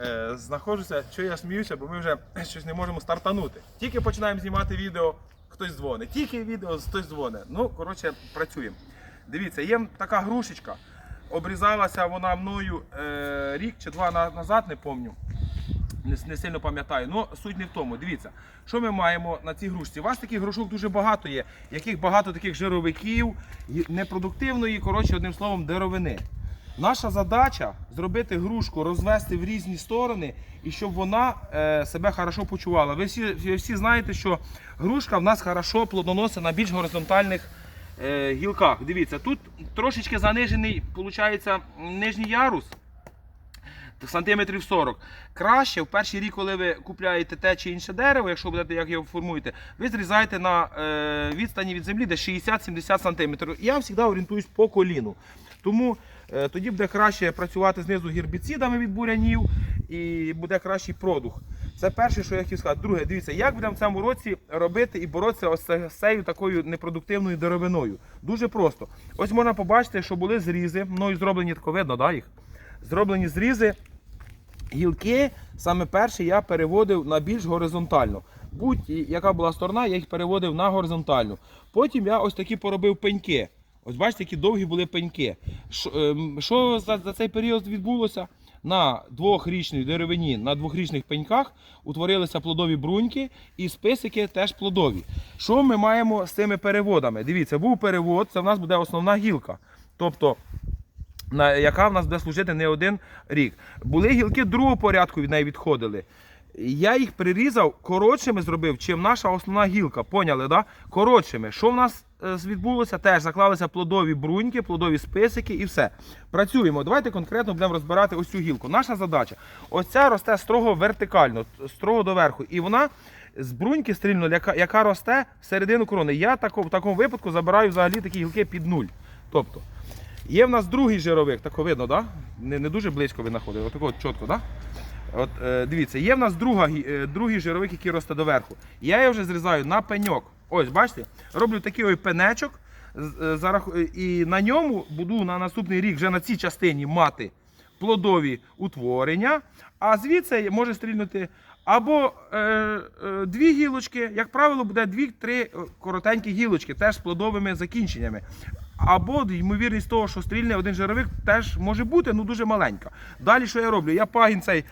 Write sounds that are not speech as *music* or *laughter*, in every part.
Е, знаходжуся, що я сміюся, бо ми вже *clears throat* щось не можемо стартанути. Тільки починаємо знімати відео, хтось дзвонить. Тільки відео, хтось дзвонить. Ну, коротше, працюємо. Дивіться, є така грушечка. Обрізалася вона мною е, рік чи два назад, не пам'ятаю. Не, сильно пам'ятаю. Ну, суть не в тому. Дивіться, що ми маємо на цій грушці. У вас таких грушок дуже багато є, яких багато таких жировиків, непродуктивної, коротше, одним словом, деревини. Наша задача зробити грушку, розвести в різні сторони і щоб вона е, себе хорошо почувала. Ви всі, ви всі знаєте, що грушка в нас хорошо плодоносить на більш горизонтальних е, гілках. Дивіться, тут трошечки занижений, виходить, нижній ярус сантиметрів 40. Краще в перший рік, коли ви купляєте те чи інше дерево, якщо будете як його формуєте, ви зрізаєте на е, відстані від землі десь 60-70 сантиметрів. Я завжди орієнтуюсь по коліну. Тому тоді буде краще працювати знизу гербіцидами від бурянів і буде кращий продух. Це перше, що я хотів сказати. Друге, дивіться, як будемо в цьому році робити і боротися ось з цією такою непродуктивною деревиною. Дуже просто. Ось можна побачити, що були зрізи, мною зроблені тако видно, да, їх? Зроблені зрізи. Гілки саме перші я переводив на більш горизонтально. Будь яка була сторона, я їх переводив на горизонтальну. Потім я ось такі поробив пеньки. Ось бачите, які довгі були пеньки. Що, ем, за, за цей період відбулося? На двохрічній деревині, на двохрічних пеньках утворилися плодові бруньки і списики теж плодові. Що ми маємо з цими переводами? Дивіться, був перевод, це в нас буде основна гілка. Тобто на, яка в нас буде служити не один рік. Були гілки другого порядку від неї відходили. Я їх прирізав, коротшими зробив, чим наша основна гілка. Поняли, да? Коротшими. Що в нас відбулося? Теж заклалися плодові бруньки, плодові списики і все. Працюємо. Давайте конкретно будемо розбирати ось цю гілку. Наша задача. Ось ця росте строго вертикально, строго доверху. І вона з бруньки стрільно, яка, яка росте всередину корони. Я тако, в такому випадку забираю взагалі такі гілки під нуль. Тобто, Є в нас другий жировик, тако видно, да? не, не дуже близько ви знаходите, отако от чітко, да? От, е, дивіться, є в нас друга, е, другий жировик, який росте доверху. Я його вже зрізаю на пеньок. Ось, бачите? Роблю такий ой пенечок е, е, і на ньому буду на наступний рік вже на цій частині мати плодові утворення, а звідси може стрільнути або е, е, дві гілочки, як правило, буде дві-три е, коротенькі гілочки, теж з плодовими закінченнями. Або ймовірність того, що стрільне один жировик теж може бути, ну дуже маленька. Далі що я роблю? Я пагін цей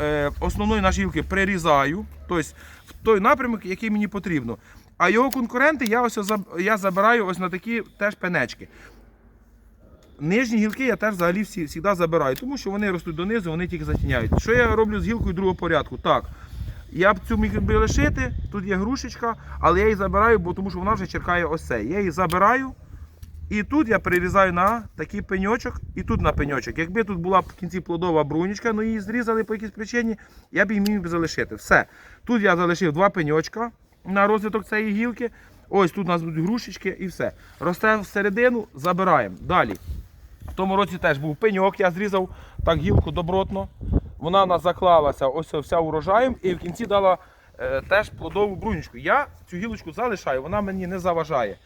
е, основної нашої гілки прирізаю, тобто в той напрямок, який мені потрібно. А його конкуренти я ось я забираю ось на такі теж пенечки. Нижні гілки я теж взагалі всі, всі забираю, тому що вони ростуть донизу, вони тільки затіняють. Що я роблю з гілкою другого порядку? Так. Я б цю міг би лишити, тут є грушечка, але я її забираю, бо тому що вона вже черкає ось це. Я її забираю. І тут я прирізаю на такий пеньочок, і тут на пеньочок. Якби тут була в кінці плодова брунічка, ну її зрізали по якійсь причині, я б її міг би залишити. Все. Тут я залишив два пеньочка на розвиток цієї гілки. Ось тут у нас будуть грушечки і все. Росте всередину, забираємо. Далі. В тому році теж був пеньок, я зрізав так гілку добротно. Вона в нас заклалася ось вся урожаєм і в кінці дала е, теж плодову брунічку. Я цю гілочку залишаю, вона мені не заважає.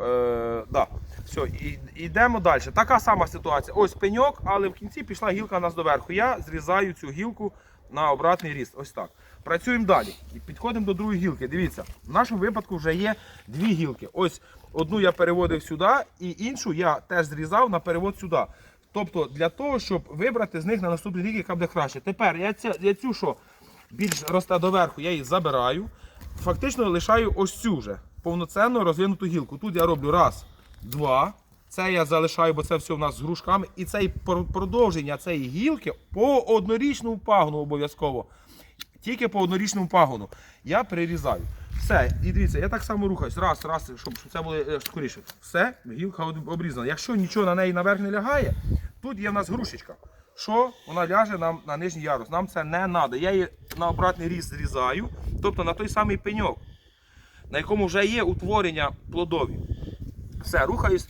Е, да. Все, і, йдемо далі. Така сама ситуація. Ось пеньок, але в кінці пішла гілка у нас доверху. Я зрізаю цю гілку на обратний ріст. Ось так. Працюємо далі. Підходимо до другої гілки. Дивіться, в нашому випадку вже є дві гілки. Ось одну я переводив сюди, і іншу я теж зрізав на перевод сюди. Тобто для того, щоб вибрати з них на наступний рік, яка буде краще. Тепер я, ця, я цю, що більш росте доверху, я її забираю. Фактично лишаю ось цю вже повноцінно розвинуту гілку. Тут я роблю раз, два. Це я залишаю, бо це все в нас з грушками. І це продовження цієї гілки по однорічному пагону обов'язково. Тільки по однорічному пагону. Я прирізаю. Все, і дивіться, я так само рухаюсь. Раз, раз, щоб, це було е, скоріше. Все, гілка обрізана. Якщо нічого на неї наверх не лягає, тут є в нас грушечка. Що вона ляже нам на нижній ярус. Нам це не треба. Я її на обратний ріст зрізаю, тобто на той самий пеньок, на якому вже є утворення плодові. Все, рухаюсь,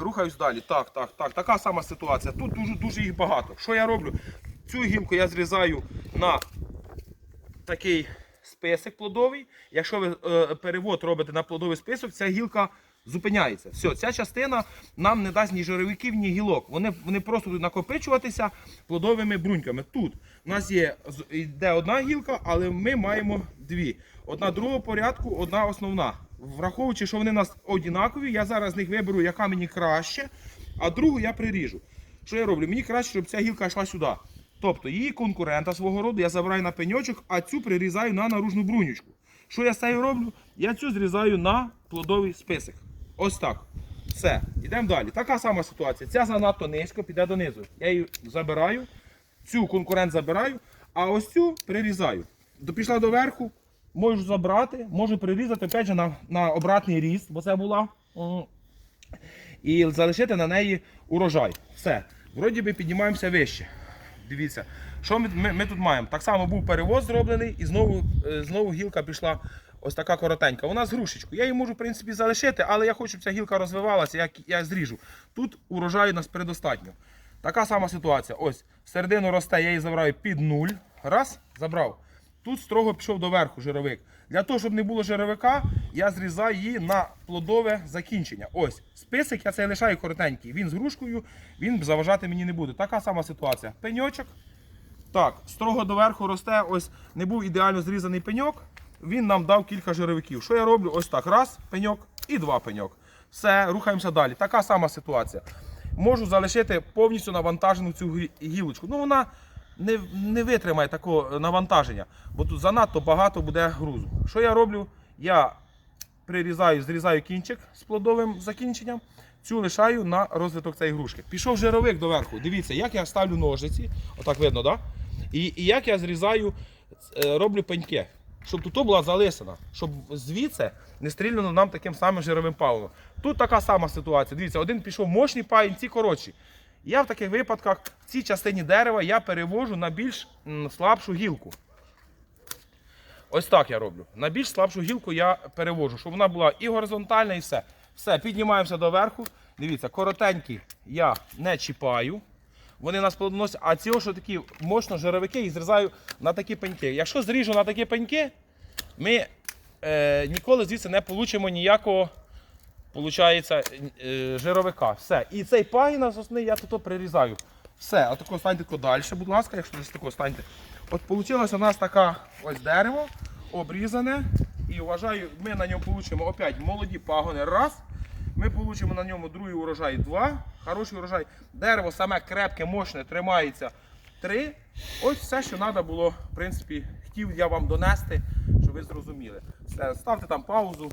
рухаюсь далі. Так, так, так. Така сама ситуація. Тут дуже дуже їх багато. Що я роблю? Цю гілку я зрізаю на такий список плодовий. Якщо ви е, перевод робите на плодовий список, ця гілка Зупиняється. Все, ця частина нам не дасть ні жировиків, ні гілок. Вони, вони просто будуть накопичуватися плодовими бруньками. Тут у нас є йде одна гілка, але ми маємо дві. Одна другого порядку, одна основна. Враховуючи, що вони у нас однакові, я зараз з них виберу, яка мені краще, а другу я приріжу. Що я роблю? Мені краще, щоб ця гілка йшла сюди. Тобто її конкурента свого роду я забираю на пеньочок, а цю прирізаю на наружну брунючку. Що я з цією роблю? Я цю зрізаю на плодовий список. Ось так. Все, йдемо далі. Така сама ситуація. Ця занадто низько, піде донизу. Я її забираю, цю конкурент забираю, а ось цю прирізаю. Пішла до верху, можу забрати, можу прирізати опять же, на, на обратний ріст, бо це була. І залишити на неї урожай. Все. Вроді би піднімаємося вище. Дивіться, що ми, ми, ми тут маємо? Так само був перевоз зроблений, і знову, е, знову гілка пішла ось така коротенька. Вона з грушечкою. Я її можу, в принципі, залишити, але я хочу, щоб ця гілка розвивалася, як я зріжу. Тут урожаю нас предостатньо. Така сама ситуація. Ось, середину росте, я її забираю під нуль. Раз, забрав. Тут строго пішов до верху жировик. Для того, щоб не було жировика, я зрізаю її на плодове закінчення. Ось, список я цей лишаю коротенький. Він з грушкою, він заважати мені не буде. Така сама ситуація. Пеньочок. Так, строго доверху росте, ось не був ідеально зрізаний пеньок. Він нам дав кілька жировиків. Що я роблю? Ось так. Раз пеньок і два пеньок. Все, рухаємося далі. Така сама ситуація. Можу залишити повністю навантажену цю гілочку. Ну вона не, не витримає такого навантаження, бо тут занадто багато буде грузу. Що я роблю? Я прирізаю, зрізаю кінчик з плодовим закінченням. Цю лишаю на розвиток цієї грушки. Пішов жировик доверху. Дивіться, як я ставлю ножиці, отак видно, да? І, і як я зрізаю, е, роблю пеньки, щоб тут була залисана, щоб звідси не стрільнуло нам таким самим жировим паливом. Тут така сама ситуація. Дивіться, один пішов мощний паїн, ці коротші. Я в таких випадках в цій частині дерева я перевожу на більш слабшу гілку. Ось так я роблю. На більш слабшу гілку я перевожу, щоб вона була і горизонтальна, і все. Все, піднімаємося до верху. Дивіться, коротенькі я не чіпаю. Вони нас плодоносять, а ці що такі мощно жировики їх зрізаю на такі пеньки. Якщо зріжу на такі пеньки, ми е, ніколи звідси не получимо ніякого получається, е, жировика. Все. І цей пагін сосни я тут прирізаю. Все, а тако станьте далі, будь ласка, якщо десь тако станьте. От вийшла у нас така ось дерево, обрізане. І вважаю, ми на ньому получимо опять молоді пагони. Раз. Ми получимо на ньому другий урожай. Два. Хороший урожай. Дерево саме крепке, мощне, тримається. Три. Ось все, що треба було, в принципі, хотів я вам донести, щоб ви зрозуміли. Все, ставте там паузу.